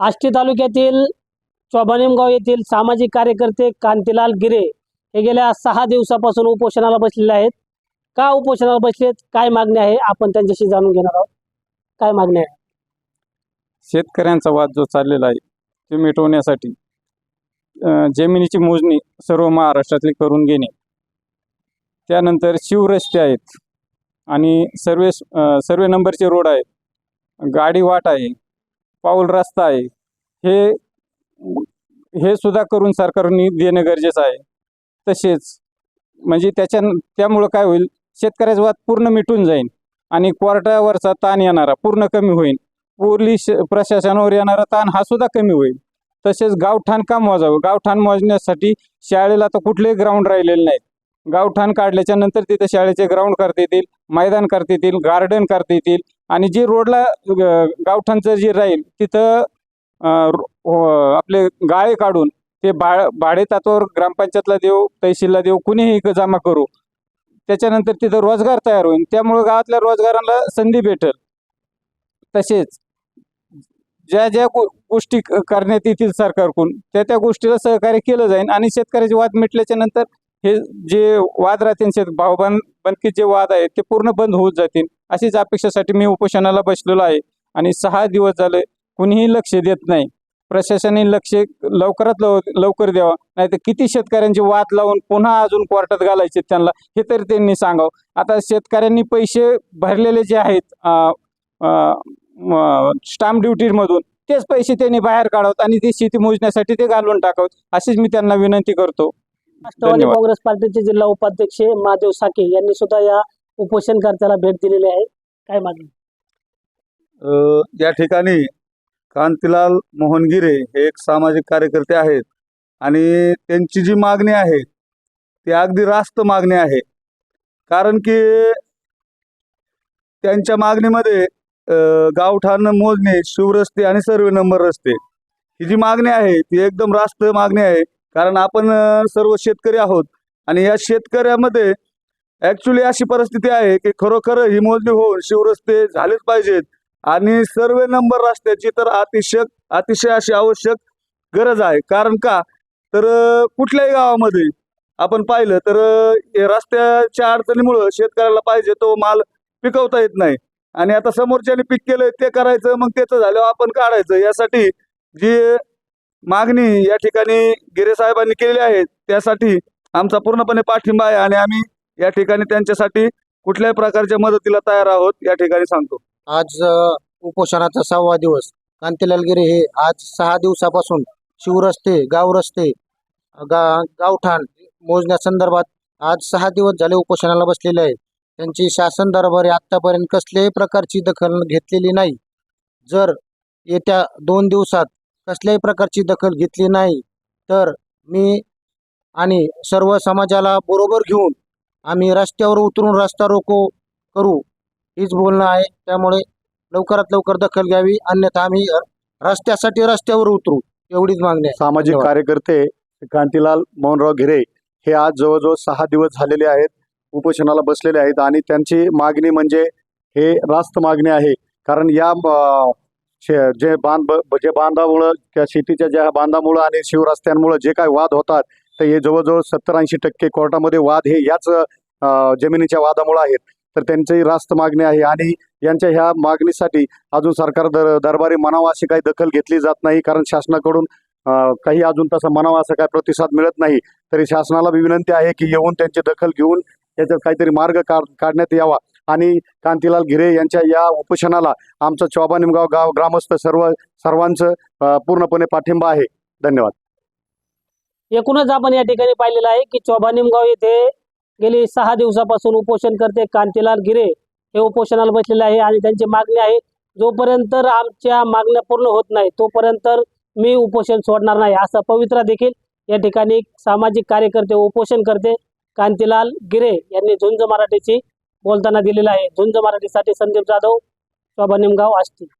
आष्टी तालुक्यातील चोबानेमगाव येथील सामाजिक कार्यकर्ते कांतीलाल गिरे हे गेल्या सहा दिवसापासून उपोषणाला बसलेले आहेत. का उपोषणाला बसलेत? काय मागणी आहे? आपण त्यांच्याशी जाणून घेणार आहोत. काय मागणी आहे? शेतकऱ्यांचा वाद जो चाललेला आहे तो मिटवण्यासाठी जमिनीची मोजणी सर्व महाराष्ट्रातली करून घेणे. त्यानंतर शिवरस्ते आहेत आणि सर्वे सर्वे नंबरचे रोड आहेत. गाडी वाट आहे. पाऊल रस्ता आहे. हे हे सुद्धा करून सरकारने देणं गरजेचं आहे. तसेच म्हणजे त्याच्या त्यामुळं काय होईल शेतकऱ्याचा वाद पूर्ण मिटून जाईल आणि कोर्टावरचा ताण येणारा पूर्ण कमी होईल पोलीस प्रशासनावर येणारा ताण हा सुद्धा कमी होईल. तसेच गावठाण का मोजावं गावठाण मोजण्यासाठी शाळेला तर कुठलेही ग्राउंड राहिलेले नाहीत. गावठाण काढल्याच्या नंतर तिथे शाळेचे ग्राउंड करता येतील मैदान करता येतील गार्डन करता येतील. आणि जे रोडला अ, गावठाणचं जे राहील तिथं हो, आपले गाळे काढून ते बाळ भाडे तत्वावर ग्रामपंचायतला देऊ तहसीलला देऊ कुणीही जमा करू त्याच्यानंतर तिथं रोजगार तयार होईल. त्यामुळे गावातल्या रोजगाराला संधी भेटेल. तसेच ज्या ज्या गोष्टी करण्यात येतील सरकारकडून त्या त्या गोष्टीला सहकार्य केलं जाईल आणि शेतकऱ्याची वाद मिटल्याच्या नंतर हे जे वाद राहतील शेत बनकीत जे वाद आहेत ते पूर्ण बंद होत जातील. अशीच अपेक्षेसाठी मी उपोषणाला बसलेलो आहे. आणि सहा दिवस झाले कुणीही लक्ष देत नाही. प्रशासनाने लक्ष लवकरात लव लवकर द्यावा. नाही तर किती शेतकऱ्यांची वाद लावून पुन्हा अजून कोर्टात घालायचे त्यांना हे तरी त्यांनी सांगावं. आता शेतकऱ्यांनी पैसे भरलेले जे आहेत स्टाम्प ड्युटीमधून तेच पैसे त्यांनी बाहेर काढावत आणि ते शेती मोजण्यासाठी ते घालून टाकावत. अशीच मी त्यांना विनंती करतो. राष्ट्रवादी. काँग्रेस पार्टीचे जिल्हा उपाध्यक्ष महादेव साके यांनी सुद्धा या उपोषणकर्त्याला भेट दिलेली आहे. काय मागणी? या ठिकाणी कांतीलाल मोहनगिरे हे एक सामाजिक कार्यकर्ते आहेत आणि त्यांची जी मागणी आहे ती अगदी रास्त मागणी आहे. कारण की त्यांच्या मागणीमध्ये गावठाण मोजणे शिवरस्ते आणि सर्वे नंबर रस्ते ही जी मागणी आहे ती एकदम रास्त मागणी आहे. कारण आपण सर्व शेतकरी आहोत आणि या शेतकऱ्यामध्ये ॲक्च्युली अशी परिस्थिती आहे की खरोखर ही मोजणी होऊन शिवरस्ते झालेच पाहिजेत आणि सर्वे नंबर रस्त्याची तर अतिशय अतिशय अशी आवश्यक गरज आहे. कारण का? तर कुठल्याही गावामध्ये आपण पाहिलं तर रस्त्याच्या अडचणीमुळं शेतकऱ्याला पाहिजे तो माल पिकवता येत नाही. आणि आता समोरच्याने पीक केलंय ते करायचं मग त्याचं झालं आपण काढायचं. यासाठी जी मागणी या ठिकाणी गिरे साहेबांनी केलेली आहे. त्यासाठी आमचा पूर्णपणे पाठिंबा आहे आणि आम्ही या ठिकाणी त्यांच्यासाठी कुठल्याही प्रकारच्या मदतीला तयार आहोत या ठिकाणी सांगतो. आज उपोषणाचा सहावा दिवस. कांतीलाल गिरे हे आज सहा दिवसापासून शिवरस्ते गाव रस्ते गा गावठाण मोजण्यासंदर्भात आज सहा दिवस झाले उपोषणाला बसलेले आहे. त्यांची शासन दरबारी आत्तापर्यंत कसल्याही प्रकारची दखल घेतलेली नाही. जर येत्या दोन दिवसात कसल्याही प्रकारची दखल घेतली नाही. तर मी आणि सर्व समाजाला बरोबर घेऊन आम्ही रस्त्यावर उतरून रस्ता रोको करू हीच बोलणं आहे. त्यामुळे लवकरात लवकर दखल घ्यावी अन्यथा आम्ही रस्त्यासाठी रस्त्यावर उतरू एवढीच मागणी आहे. सामाजिक. कार्यकर्ते कांतीलाल मोहनराव घिरे हे आज जवळजवळ सहा दिवस झालेले आहेत उपोषणाला बसलेले आहेत आणि त्यांची मागणी म्हणजे हे रास्त मागणी आहे. कारण या जे बांध जे बांधामुळं त्या शेतीच्या ज्या बांधामुळं आणि शिवरस्त्यांमुळं जे काय वाद होतात तर हे जवळजवळ सत्तर ऐंशी टक्के कोर्टामध्ये वाद हे याच अं, जमिनीच्या वादामुळं आहेत. तर त्यांची रास्त मागणी आहे आणि यांच्या ह्या मागणीसाठी अजून सरकार दर दरबारी म्हणावा अशी काही दखल घेतली जात नाही कारण शासनाकडून काही अजून तसा म्हणावा असा काही प्रतिसाद मिळत नाही. तरी शासनाला विनंती आहे की येऊन त्यांची दखल घेऊन याच्यात काहीतरी मार्ग काढण्यात यावा. आणि कांतीलाल घिरे यांच्या या उपोषणाला आमचं चौबा निमगाव गाव ग्रामस्थ सर्व सर्वांचं पूर्णपणे पाठिंबा आहे. धन्यवाद. एकूणच आपण या ठिकाणी पाहिलेलं आहे की चोबानिमगाव येथे गेली सहा दिवसापासून उपोषण करते कांतीलाल गिरे हे उपोषणाला बसलेले आहे आणि त्यांची मागणी आहे जोपर्यंत आमच्या मागण्या पूर्ण होत नाही तोपर्यंत मी उपोषण सोडणार नाही असा पवित्रा देखील या ठिकाणी सामाजिक कार्यकर्ते उपोषण करते. कांतीलाल गिरे यांनी झुंज मराठीची बोलताना दिलेला आहे. झुंज मराठीसाठी संदीप जाधव शोभा निमगाव आष्टी.